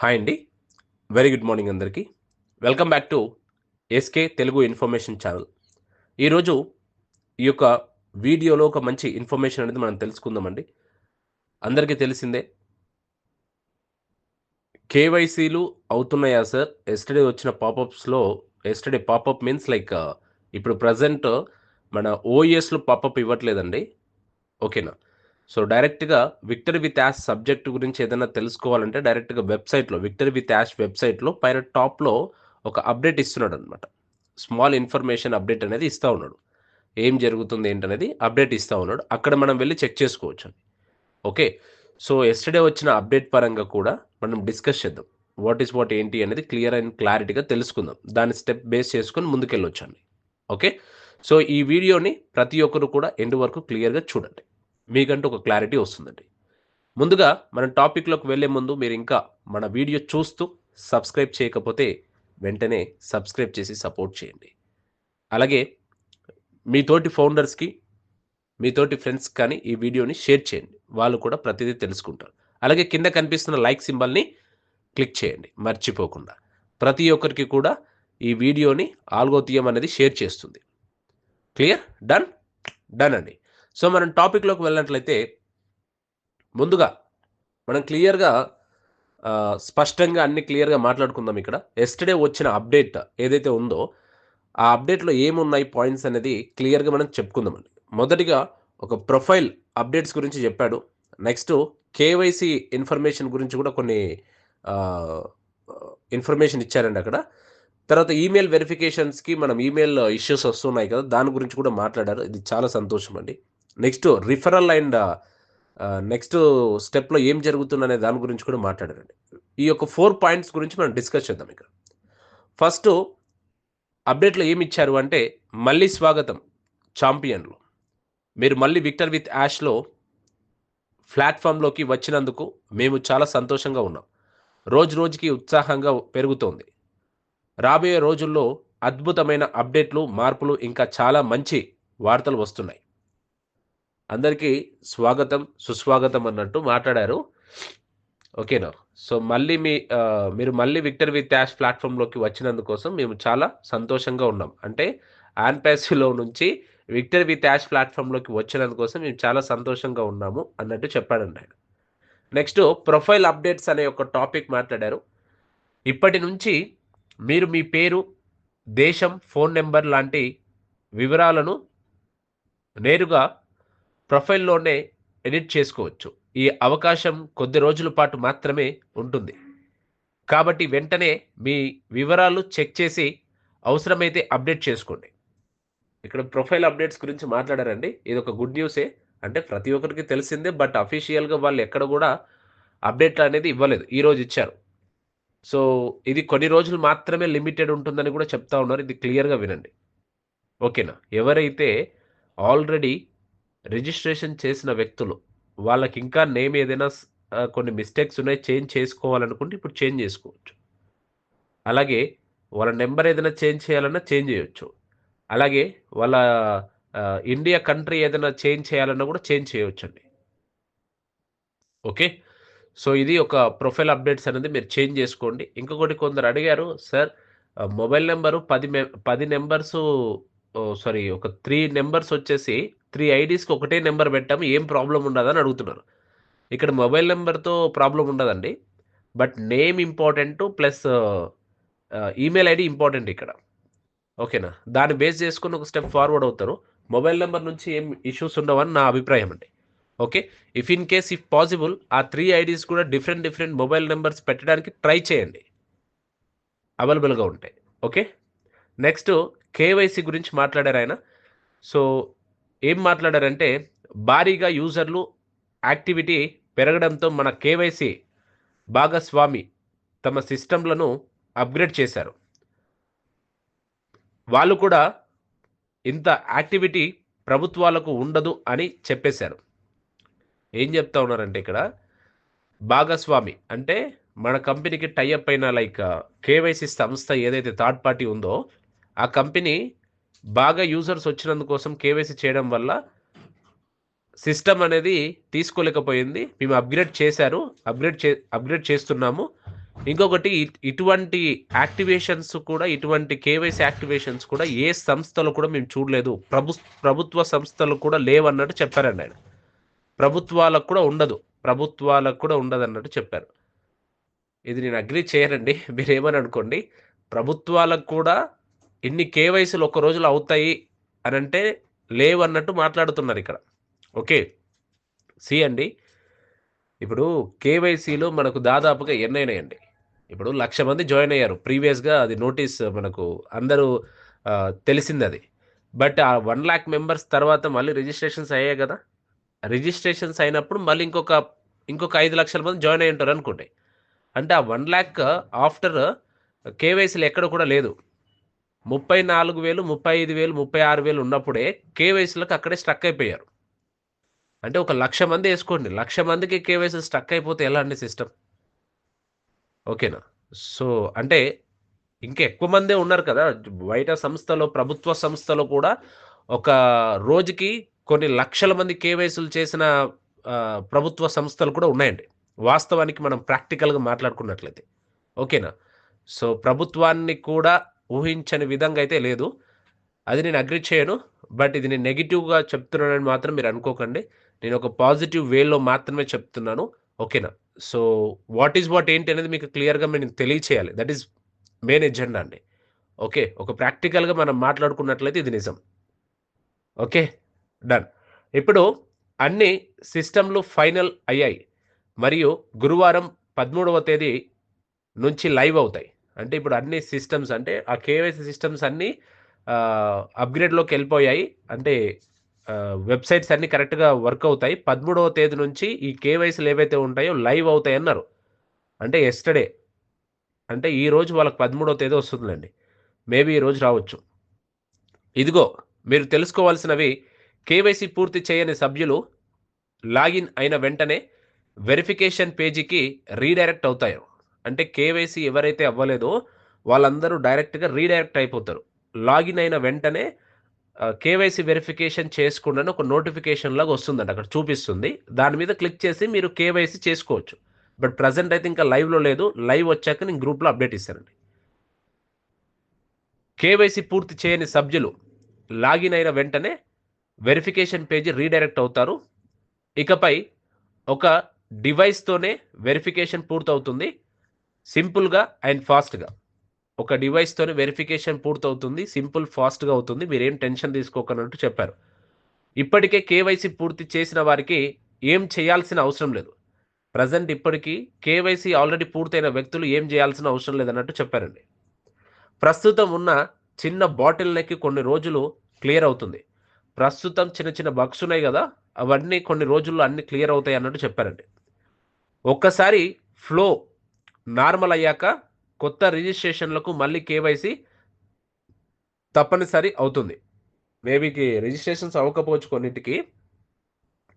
Hi అండి. Very good morning అందరికీ. Welcome back to SK Telugu information channel ఈరోజు ఈ యొక్క వీడియోలో ఒక మంచి ఇన్ఫర్మేషన్ అనేది మనం తెలుసుకుందామండి అందరికీ తెలిసిందే. కేవైసీలు అవుతున్నాయా సార్? ఎస్టర్డే వచ్చిన పాపప్స్లో ఎస్టర్డే పాపప్ మీన్స్ లైక్ ఇప్పుడు ప్రజెంట్ uh, మన ఓఎస్లో పాపప్ ఇవ్వట్లేదండి. ఓకేనా సో డైరెక్ట్గా విక్టర్ విత్ యాష్ సబ్జెక్ట్ గురించి ఏదైనా తెలుసుకోవాలంటే డైరెక్ట్గా వెబ్సైట్లో విక్టర్ విత్ యాష్ వెబ్సైట్లో పైన టాప్లో ఒక అప్డేట్ ఇస్తున్నాడు అనమాట స్మాల్ ఇన్ఫర్మేషన్ అప్డేట్ అనేది ఇస్తూ ఉన్నాడు. ఏం జరుగుతుంది ఏంటనేది అప్డేట్ ఇస్తూ ఉన్నాడు. అక్కడ మనం వెళ్ళి చెక్ చేసుకోవచ్చు అది. ఓకే? సో ఎస్టర్డే వచ్చిన అప్డేట్ పరంగా కూడా మనం డిస్కస్ చేద్దాం. వాట్ ఈస్ వాట్ ఏంటి అనేది క్లియర్ అండ్ క్లారిటీగా తెలుసుకుందాం. దాని స్టెప్ బేస్ చేసుకొని ముందుకెళ్ళొచ్చండి. ఓకే? సో ఈ వీడియోని ప్రతి ఒక్కరు కూడా ఎండ్ వరకు క్లియర్గా చూడండి. మీకంటూ ఒక క్లారిటీ వస్తుందండి. ముందుగా మన టాపిక్లోకి వెళ్ళే ముందు మీరు ఇంకా మన వీడియో చూస్తూ సబ్స్క్రైబ్ చేయకపోతే వెంటనే సబ్స్క్రైబ్ చేసి సపోర్ట్ చేయండి. అలాగే మీతోటి ఫౌండర్స్కి మీతోటి ఫ్రెండ్స్ కానీ ఈ వీడియోని షేర్ చేయండి. వాళ్ళు కూడా ప్రతిదీ తెలుసుకుంటారు. అలాగే కింద కనిపిస్తున్న లైక్ సింబల్ని క్లిక్ చేయండి. మర్చిపోకుండా. ప్రతి ఒక్కరికి కూడా ఈ వీడియోని ఆల్గోతీయం అనేది షేర్ చేస్తుంది. క్లియర్? డన్? డన్ అండి. సో మనం టాపిక్లోకి వెళ్ళినట్లయితే ముందుగా మనం క్లియర్గా స్పష్టంగా అన్ని క్లియర్గా మాట్లాడుకుందాం ఇక్కడ. ఎస్టర్డే వచ్చిన అప్డేట్ ఏదైతే ఉందో ఆ అప్డేట్లో ఏమున్నాయి పాయింట్స్ అనేది క్లియర్గా మనం చెప్పుకుందామండి మొదటిగా ఒక ప్రొఫైల్ అప్డేట్స్ గురించి చెప్పాడు. నెక్స్ట్ కేవైసీ ఇన్ఫర్మేషన్ గురించి కూడా కొన్ని ఇన్ఫర్మేషన్ ఇచ్చారండి అక్కడ. తర్వాత ఈమెయిల్ వెరిఫికేషన్స్కి మనం ఈమెయిల్ ఇష్యూస్ వస్తున్నాయి కదా దాని గురించి కూడా మాట్లాడారు. ఇది చాలా సంతోషం అండి. నెక్స్ట్ రిఫరల్ అండ్ నెక్స్ట్ స్టెప్లో ఏం జరుగుతుందనే దాని గురించి కూడా మాట్లాడారండి. ఈ యొక్క ఫోర్ పాయింట్స్ గురించి మనం డిస్కస్ చేద్దాం ఇక్కడ. ఫస్ట్ అప్డేట్లో ఏమి ఇచ్చారు అంటే మళ్ళీ స్వాగతం ఛాంపియన్లో మీరు మళ్ళీ విక్టర్ విత్ యాష్లో ప్లాట్ఫామ్లోకి వచ్చినందుకు మేము చాలా సంతోషంగా ఉన్నాం. రోజు రోజుకి ఉత్సాహంగా పెరుగుతోంది. రాబోయే రోజుల్లో అద్భుతమైన అప్డేట్లు మార్పులు ఇంకా చాలా మంచి వార్తలు వస్తున్నాయి. అందరికీ స్వాగతం సుస్వాగతం అన్నట్టు మాట్లాడారు. ఓకేనా? సో మళ్ళీ మీ మీరు మళ్ళీ విక్టర్ విత్ యాష్ ప్లాట్ఫామ్లోకి వచ్చినందుకోసం మేము చాలా సంతోషంగా ఉన్నాం. అంటే ఆన్పాసిలో నుంచి విక్టర్ విత్ యాష్ ప్లాట్ఫామ్లోకి వచ్చినందుకోసం మేము చాలా సంతోషంగా ఉన్నాము అన్నట్టు చెప్పాడండి ఆయన. నెక్స్ట్ ప్రొఫైల్ అప్డేట్స్ అనే ఒక టాపిక్ మాట్లాడారు. ఇప్పటి నుంచి మీరు మీ పేరు దేశం ఫోన్ నెంబర్ లాంటి వివరాలను నేరుగా ప్రొఫైల్లోనే ఎడిట్ చేసుకోవచ్చు. ఈ అవకాశం కొద్ది రోజుల పాటు మాత్రమే ఉంటుంది. కాబట్టి వెంటనే మీ వివరాలు చెక్ చేసి అవసరమైతే అప్డేట్ చేసుకోండి. ఇక్కడ ప్రొఫైల్ అప్డేట్స్ గురించి మాట్లాడారండి. ఇది ఒక గుడ్ న్యూసే. అంటే ప్రతి ఒక్కరికి తెలిసిందే బట్ అఫీషియల్గా వాళ్ళు ఎక్కడ కూడా అప్డేట్ అనేది ఇవ్వలేదు. ఈరోజు ఇచ్చారు. సో ఇది కొన్ని రోజులు మాత్రమే లిమిటెడ్ ఉంటుందని కూడా చెప్తా ఉన్నారు. ఇది క్లియర్గా వినండి. ఓకేనా? ఎవరైతే ఆల్రెడీ రిజిస్ట్రేషన్ చేసిన వ్యక్తులు వాళ్ళకి ఇంకా నేమ్ ఏదైనా కొన్ని మిస్టేక్స్ ఉన్నాయి చేంజ్ చేసుకోవాలనుకుంటే ఇప్పుడు చేంజ్ చేసుకోవచ్చు. అలాగే వాళ్ళ నెంబర్ ఏదైనా చేంజ్ చేయాలన్నా చేంజ్ చేయొచ్చు. అలాగే వాళ్ళ ఇండియా కంట్రీ ఏదైనా చేంజ్ చేయాలన్నా కూడా చేంజ్ చేయవచ్చు అండి ఓకే? సో ఇది ఒక ప్రొఫైల్ అప్డేట్స్ అనేది మీరు చేంజ్ చేసుకోండి. ఇంకొకటి కొందరు అడిగారు సార్ మొబైల్ నెంబరు పది మె పది నెంబర్స్ సారీ ఒక త్రీ నెంబర్స్ వచ్చేసి త్రీ ఐడీస్కి ఒకటే నెంబర్ పెట్టాము ఏం ప్రాబ్లం ఉండదని అడుగుతున్నారు. ఇక్కడ మొబైల్ నెంబర్తో ప్రాబ్లం ఉండదండి. But name important plus email ID important ఇక్కడ. ఓకేనా? దాన్ని బేస్ చేసుకుని ఒక స్టెప్ ఫార్వర్డ్ అవుతారు. మొబైల్ నెంబర్ నుంచి ఏం ఇష్యూస్ ఉండవని నా అభిప్రాయం అండి. Okay? If in case if possible ఆ త్రీ ఐడీస్ కూడా డిఫరెంట్ డిఫరెంట్ మొబైల్ నెంబర్స్ పెట్టడానికి ట్రై చేయండి. అవైలబుల్గా ఉంటాయి ఓకే? నెక్స్ట్ కేవైసీ గురించి మాట్లాడారు ఆయన. సో ఏం మాట్లాడారంటే భారీగా యూజర్లు యాక్టివిటీ పెరగడంతో మన కేవైసీ భాగస్వామి తమ సిస్టంలను అప్గ్రేడ్ చేశారు. వాళ్ళు కూడా ఇంత యాక్టివిటీ ప్రభుత్వాలకు ఉండదు అని చెప్పేశారు. ఏం చెప్తా ఉన్నారంటే ఇక్కడ భాగస్వామి అంటే మన కంపెనీకి టైఅప్ అయిన లైక్ కేవైసీ సంస్థ ఏదైతే థర్డ్ పార్టీ ఉందో ఆ కంపెనీ బాగా యూజర్స్ వచ్చినందుకోసం కేవైసీ చేయడం వల్ల సిస్టమ్ అనేది తీసుకోలేకపోయింది. మేము అప్గ్రేడ్ చేశారు. అప్గ్రేడ్ చే అప్గ్రేడ్ చేస్తున్నాము. ఇంకొకటి ఇటువంటి యాక్టివేషన్స్ కూడా ఇటువంటి కేవైసీ యాక్టివేషన్స్ కూడా ఏ సంస్థలు కూడా మేము చూడలేదు. ప్రభు ప్రభుత్వ సంస్థలు కూడా లేవన్నట్టు చెప్పారండి ఆయన. ప్రభుత్వాలకు కూడా ఉండదు. ప్రభుత్వాలకు కూడా ఉండదు అన్నట్టు చెప్పారు. ఇది నేను అగ్రి చేయనండి. మీరు ఏమని అనుకోండి? ప్రభుత్వాలకు కూడా ఇన్ని కేవైసీలు ఒక రోజులో అవుతాయి అని అంటే లేవన్నట్టు మాట్లాడుతున్నారు ఇక్కడ. ఓకే సి అండి. ఇప్పుడు కేవైసీలో మనకు దాదాపుగా ఎన్నైనాయండి. ఇప్పుడు లక్ష మంది జాయిన్ అయ్యారు. ప్రీవియస్గా అది నోటీస్ మనకు అందరూ తెలిసింది అది బట్ ఆ వన్ ల్యాక్ మెంబర్స్ తర్వాత మళ్ళీ రిజిస్ట్రేషన్స్ అయ్యాయి కదా. రిజిస్ట్రేషన్స్ అయినప్పుడు మళ్ళీ ఇంకొక ఇంకొక ఐదు లక్షల మంది జాయిన్ అయి ఉంటారు అనుకోండి. అంటే ఆ వన్ ల్యాక్ ఆఫ్టర్ కేవైసీలు ఎక్కడ కూడా లేదు. ముప్పై నాలుగు వేలు ముప్పై ఐదు వేలు ముప్పై ఆరు వేలు ఉన్నప్పుడే కేవైసీలకు అక్కడే స్ట్రక్ అయిపోయారు. అంటే ఒక లక్ష మంది వేసుకోండి. లక్ష మందికి కేవైసీ స్ట్రక్ అయిపోతే ఎలా అండి సిస్టమ్? ఓకేనా? సో అంటే ఇంకా ఎక్కువ మందే ఉన్నారు కదా. బయట సంస్థలో ప్రభుత్వ సంస్థలో కూడా ఒక రోజుకి కొన్ని లక్షల మంది కేవైసీలు చేసిన ప్రభుత్వ సంస్థలు కూడా ఉన్నాయండి. వాస్తవానికి మనం ప్రాక్టికల్గా మాట్లాడుకున్నట్లయితే. ఓకేనా? సో ప్రభుత్వాన్ని కూడా ఊహించని విధంగా అయితే లేదు. అది నేను అగ్రి చేయను. బట్ ఇది నేను నెగిటివ్గా చెప్తున్నానని మాత్రం మీరు అనుకోకండి. నేను ఒక పాజిటివ్ వేలో మాత్రమే చెప్తున్నాను. ఓకేనా సో వాట్ ఈజ్ వాట్ ఏంటి అనేది మీకు క్లియర్గా నేను తెలియచేయాలి. దట్ ఈస్ మెయిన్ ఎజెండా అండి. ఓకే ఒక ప్రాక్టికల్గా మనం మాట్లాడుకున్నట్లయితే ఇది నిజం. ఓకే డన్ ఇప్పుడు అన్ని సిస్టమ్లు ఫైనల్ అయ్యాయి. మరియు గురువారం పదమూడవ తేదీ నుంచి లైవ్ అవుతాయి. అంటే ఇప్పుడు అన్ని సిస్టమ్స్ అంటే ఆ కేవైసీ సిస్టమ్స్ అన్నీ అప్గ్రేడ్లోకి వెళ్ళిపోయాయి. అంటే వెబ్సైట్స్ అన్ని కరెక్ట్గా వర్క్ అవుతాయి. పదమూడవ తేదీ నుంచి ఈ కేవైసీలు ఏవైతే ఉంటాయో లైవ్ అవుతాయి అన్నారు. అంటే ఎస్టర్డే. అంటే ఈ రోజు వాళ్ళకి పదమూడవ తేదీ వస్తుందిలేండి. మేబీ ఈ రోజు రావచ్చు. ఇదిగో మీరు తెలుసుకోవాల్సినవి కేవైసీ పూర్తి చేయని సభ్యులు లాగిన్ అయిన వెంటనే వెరిఫికేషన్ పేజీకి రీడైరెక్ట్ అవుతారు. అంటే కేవైసీ ఎవరైతే అవ్వలేదో వాళ్ళందరూ డైరెక్ట్గా రీడైరెక్ట్ అయిపోతారు. లాగిన్ అయిన వెంటనే కేవైసీ వెరిఫికేషన్ చేసుకుండా ఒక నోటిఫికేషన్ లాగా వస్తుందండి అక్కడ చూపిస్తుంది. దాని మీద క్లిక్ చేసి మీరు కేవైసీ చేసుకోవచ్చు. బట్ ప్రజెంట్ అయితే ఇంకా లైవ్లో లేదు. లైవ్ వచ్చాక నేను గ్రూప్లో అప్డేట్ ఇస్తానండి. కేవైసీ పూర్తి చేయని సభ్యులు లాగిన్ అయిన వెంటనే వెరిఫికేషన్ పేజీ రీడైరెక్ట్ అవుతారు. ఇకపై ఒక డివైస్తోనే వెరిఫికేషన్ పూర్తవుతుంది. సింపుల్గా అండ్ ఫాస్ట్గా. ఒక డివైస్తోనే వెరిఫికేషన్ పూర్తవుతుంది సింపుల్ ఫాస్ట్గా అవుతుంది. మీరేం టెన్షన్ తీసుకోకనట్టు చెప్పారు. ఇప్పటికే కేవైసీ పూర్తి చేసిన వారికి ఏం చేయాల్సిన అవసరం లేదు. ప్రజెంట్ ఇప్పటికీ కేవైసీ ఆల్రెడీ పూర్తయిన వ్యక్తులు ఏం చేయాల్సిన అవసరం లేదన్నట్టు చెప్పారండి. ప్రస్తుతం ఉన్న చిన్న బాటిల్ నెక్కి కొన్ని రోజులు క్లియర్ అవుతుంది. ప్రస్తుతం చిన్న చిన్న బగ్స్ ఉన్నాయి కదా అవన్నీ కొన్ని రోజుల్లో అన్ని క్లియర్ అవుతాయి అన్నట్టు చెప్పారండి. ఒక్కసారి ఫ్లో నార్మల్ అయ్యాక కొత్త రిజిస్ట్రేషన్లకు మళ్ళీ కేవైసీ తప్పనిసరి అవుతుంది. మేబీకి రిజిస్ట్రేషన్స్ అవ్వకపోవచ్చు కొన్నిటికి.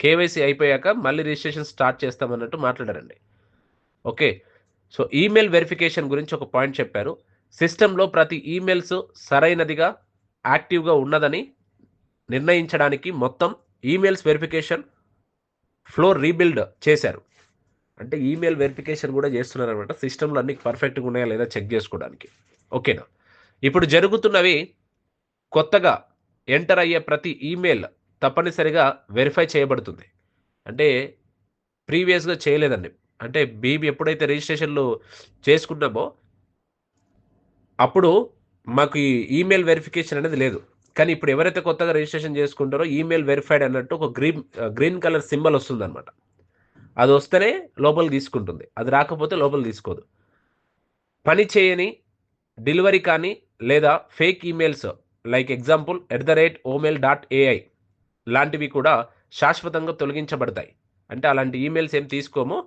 కేవైసీ అయిపోయాక మళ్ళీ రిజిస్ట్రేషన్ స్టార్ట్ చేస్తామన్నట్టు మాట్లాడారండి. ఓకే. సో ఈమెయిల్ వెరిఫికేషన్ గురించి ఒక పాయింట్ చెప్పారు. సిస్టంలో ప్రతి ఈమెయిల్స్ సరైనదిగా యాక్టివ్గా ఉన్నదని నిర్ణయించడానికి మొత్తం ఈమెయిల్స్ వెరిఫికేషన్ ఫ్లో రీబిల్డ్ చేశారు. అంటే ఈమెయిల్ వెరిఫికేషన్ కూడా చేస్తున్నారు అనమాట సిస్టంలో అన్ని పర్ఫెక్ట్గా ఉన్నాయా లేదా చెక్ చేసుకోవడానికి. ఓకేనా? ఇప్పుడు జరుగుతున్నవి కొత్తగా ఎంటర్ అయ్యే ప్రతి ఈమెయిల్ తప్పనిసరిగా వెరిఫై చేయబడుతుంది. అంటే ప్రీవియస్గా చేయలేదండి. అంటే మేము ఎప్పుడైతే రిజిస్ట్రేషన్లు చేసుకున్నామో అప్పుడు మాకు ఈ ఈమెయిల్ వెరిఫికేషన్ అనేది లేదు. కానీ ఇప్పుడు ఎవరైతే కొత్తగా రిజిస్ట్రేషన్ చేసుకుంటారో ఈమెయిల్ వెరిఫైడ్ అన్నట్టు ఒక గ్రీన్ గ్రీన్ కలర్ సింబల్ వస్తుందన్నమాట. అది వస్తేనే లోపల తీసుకుంటుంది. అది రాకపోతే లోపల తీసుకోదు. పని చేయని డెలివరీ కానీ లేదా fake emails like example at the rate omail dot AI లాంటివి కూడా శాశ్వతంగా తొలగించబడతాయి. అంటే అలాంటి ఈమెయిల్స్ ఏం తీసుకోము.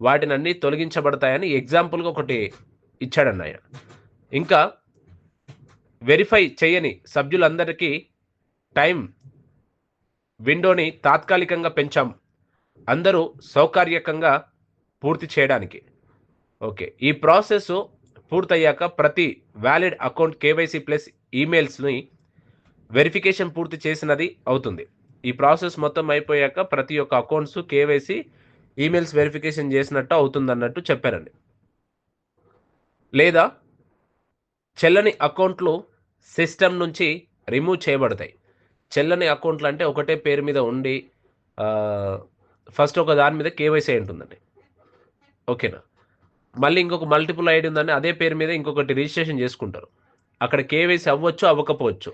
వాటిని అన్నీ తొలగించబడతాయని ఎగ్జాంపుల్గా ఒకటి ఇచ్చాడన్న ఆయన. ఇంకా వెరిఫై చేయని సభ్యులందరికీ టైం విండోని తాత్కాలికంగా పెంచాం. అందరూ సౌకర్యకంగా పూర్తి చేయడానికి. ఓకే. ఈ ప్రాసెస్ పూర్తయ్యాక ప్రతి వ్యాలిడ్ అకౌంట్ కేవైసీ ప్లస్ ఈమెయిల్స్ని వెరిఫికేషన్ పూర్తి చేసినది అవుతుంది. ఈ ప్రాసెస్ మొత్తం అయిపోయాక ప్రతి ఒక్క అకౌంట్స్ కేవైసీ ఈమెయిల్స్ వెరిఫికేషన్ చేసినట్టు అవుతుంది అన్నట్టు చెప్పారండి. లేదా చెల్లని అకౌంట్లు సిస్టమ్ నుంచి రిమూవ్ చేయబడతాయి. చెల్లని అకౌంట్లు అంటే ఒకటే పేరు మీద ఉండి ఫస్ట్ ఒక దాని మీద కేవైసీ అయి ఉంటుందండి. ఓకేనా? మళ్ళీ ఇంకొక మల్టిపుల్ ఐడి ఉందని అదే పేరు మీద ఇంకొకటి రిజిస్ట్రేషన్ చేసుకుంటారు. అక్కడ కేవైసీ అవ్వచ్చు అవ్వకపోవచ్చు.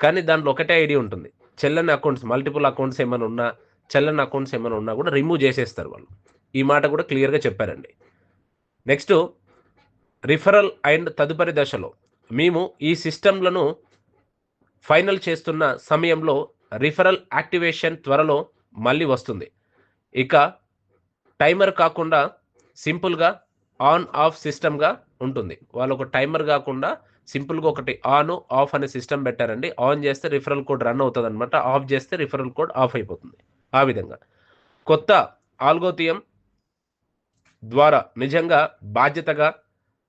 కానీ దాంట్లో ఒకటే ఐడి ఉంటుంది. చెల్లని అకౌంట్స్ మల్టిపుల్ అకౌంట్స్ ఏమైనా ఉన్నా చెల్లని అకౌంట్స్ ఏమైనా ఉన్నా కూడా రిమూవ్ చేసేస్తారు వాళ్ళు. ఈ మాట కూడా క్లియర్గా చెప్పారండి. నెక్స్ట్ రిఫరల్ అండ్ తదుపరి దశలో మేము ఈ సిస్టంలను ఫైనల్ చేస్తున్న సమయంలో రిఫరల్ యాక్టివేషన్ త్వరలో మళ్ళీ వస్తుంది. ఇక టైమర్ కాకుండా సింపుల్గా ఆన్ ఆఫ్ సిస్టమ్గా ఉంటుంది. వాళ్ళు ఒక టైమర్ కాకుండా సింపుల్గా ఒకటి ఆన్ ఆఫ్ అనే సిస్టమ్ పెట్టారండి. ఆన్ చేస్తే రిఫరల్ కోడ్ రన్ అవుతుంది అనమాట ఆఫ్ చేస్తే రిఫరల్ కోడ్ ఆఫ్ అయిపోతుంది. ఆ విధంగా. కొత్త ఆల్గోతియం ద్వారా నిజంగా బాధ్యతగా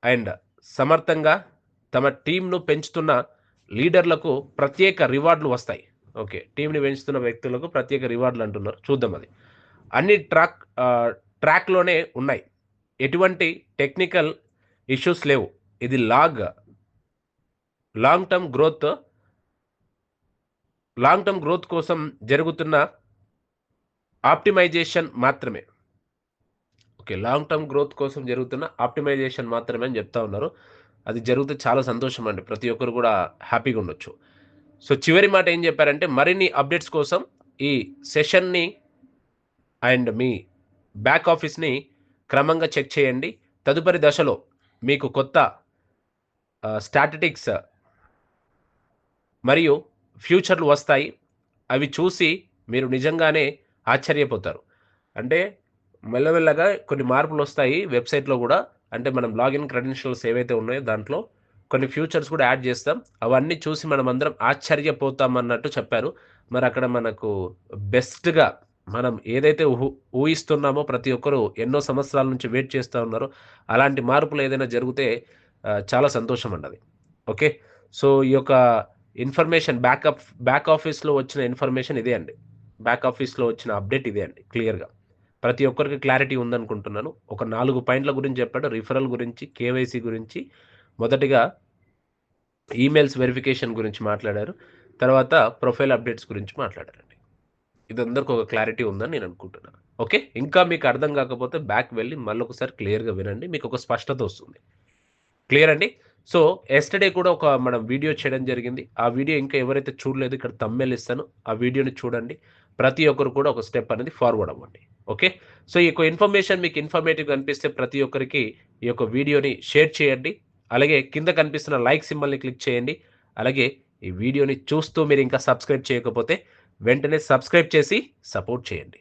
అండ్ సమర్థంగా తమ టీంను పెంచుతున్న లీడర్లకు ప్రత్యేక రివార్డులు వస్తాయి. ఓకే. టీంని పెంచుతున్న వ్యక్తులకు ప్రత్యేక రివార్డులు అంటున్నారు. చూద్దాం అది. అన్ని ట్రాక్ ట్రాక్లోనే ఉన్నాయి. ఎటువంటి టెక్నికల్ ఇష్యూస్ లేవు. ఇది log long term growth long term growth కోసం జరుగుతున్న ఆప్టిమైజేషన్ మాత్రమే. ఓకే లాంగ్ టర్మ్ గ్రోత్ కోసం జరుగుతున్న ఆప్టిమైజేషన్ మాత్రమే అని చెప్తా ఉన్నారు. అది జరిగితే చాలా సంతోషం అండి. ప్రతి ఒక్కరు కూడా హ్యాపీగా ఉండొచ్చు. సో చివరి మాట ఏం చెప్పారంటే మరిన్ని అప్డేట్స్ కోసం ఈ సెషన్ని అండ్ మీ బ్యాక్ ఆఫీస్ని క్రమంగా చెక్ చేయండి. తదుపరి దశలో మీకు కొత్త స్టాటిటిక్స్ మరియు ఫ్యూచర్లు వస్తాయి. అవి చూసి మీరు నిజంగానే ఆశ్చర్యపోతారు. అంటే మెల్లమెల్లగా కొన్ని మార్పులు వస్తాయి వెబ్సైట్లో కూడా. అంటే మనం లాగిన్ క్రెడెన్షియల్స్ ఏవైతే ఉన్నాయో దాంట్లో కొన్ని ఫ్యూచర్స్ కూడా యాడ్ చేస్తాం. అవన్నీ చూసి మనం అందరం ఆశ్చర్యపోతాం అన్నట్టు చెప్పారు. మరి అక్కడ మనకు బెస్ట్గా మనం ఏదైతే ఊహ ఊహిస్తున్నామో ప్రతి ఒక్కరు ఎన్నో సంవత్సరాల నుంచి వెయిట్ చేస్తూ ఉన్నారో అలాంటి మార్పులు ఏదైనా జరిగితే చాలా సంతోషం అన్నది. ఓకే? సో ఈ యొక్క ఇన్ఫర్మేషన్ బ్యాకప్ బ్యాక్ ఆఫీస్లో వచ్చిన ఇన్ఫర్మేషన్ ఇదే అండి. బ్యాక్ ఆఫీస్లో వచ్చిన అప్డేట్ ఇదే అండి క్లియర్గా. ప్రతి ఒక్కరికి క్లారిటీ ఉందనుకుంటున్నాను. ఒక నాలుగు పాయింట్ల గురించి చెప్పాడు. రిఫరల్ గురించి కేవైసీ గురించి మొదటిగా ఈమెయిల్స్ వెరిఫికేషన్ గురించి మాట్లాడారు. తర్వాత ప్రొఫైల్ అప్డేట్స్ గురించి మాట్లాడారు. ఇది అందరికి ఒక క్లారిటీ ఉందని నేను అనుకుంటున్నాను ఓకే? ఇంకా మీకు అర్థం కాకపోతే బ్యాక్ వెళ్ళి మళ్ళీ ఒకసారి క్లియర్గా వినండి. మీకు ఒక స్పష్టత వస్తుంది. క్లియర్ అండి? సో ఎస్టర్డే కూడా ఒక మనం వీడియో చేయడం జరిగింది. ఆ వీడియో ఇంకా ఎవరైతే చూడలేదు ఇక్కడ తమ్మెల్ ఇస్తాను. ఆ వీడియోని చూడండి. ప్రతి ఒక్కరు కూడా ఒక స్టెప్ అనేది ఫార్వర్డ్ అవ్వండి. ఓకే? సో ఈ యొక్క ఇన్ఫర్మేషన్ మీకు ఇన్ఫర్మేటివ్ అనిపిస్తే ప్రతి ఒక్కరికి ఈ యొక్క వీడియోని షేర్ చేయండి. అలాగే కింద కనిపిస్తున్న లైక్ సింబల్ని క్లిక్ చేయండి. అలాగే ఈ వీడియోని చూస్తూ మీరు ఇంకా సబ్స్క్రైబ్ చేయకపోతే వెంటనే సబ్స్క్రైబ్ చేసి సపోర్ట్ చేయండి.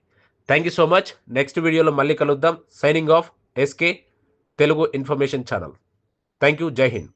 Thank you so much next వీడియోలో మళ్ళీ కలుద్దాం. Signing off SK Telugu information channel thank you Jai Hind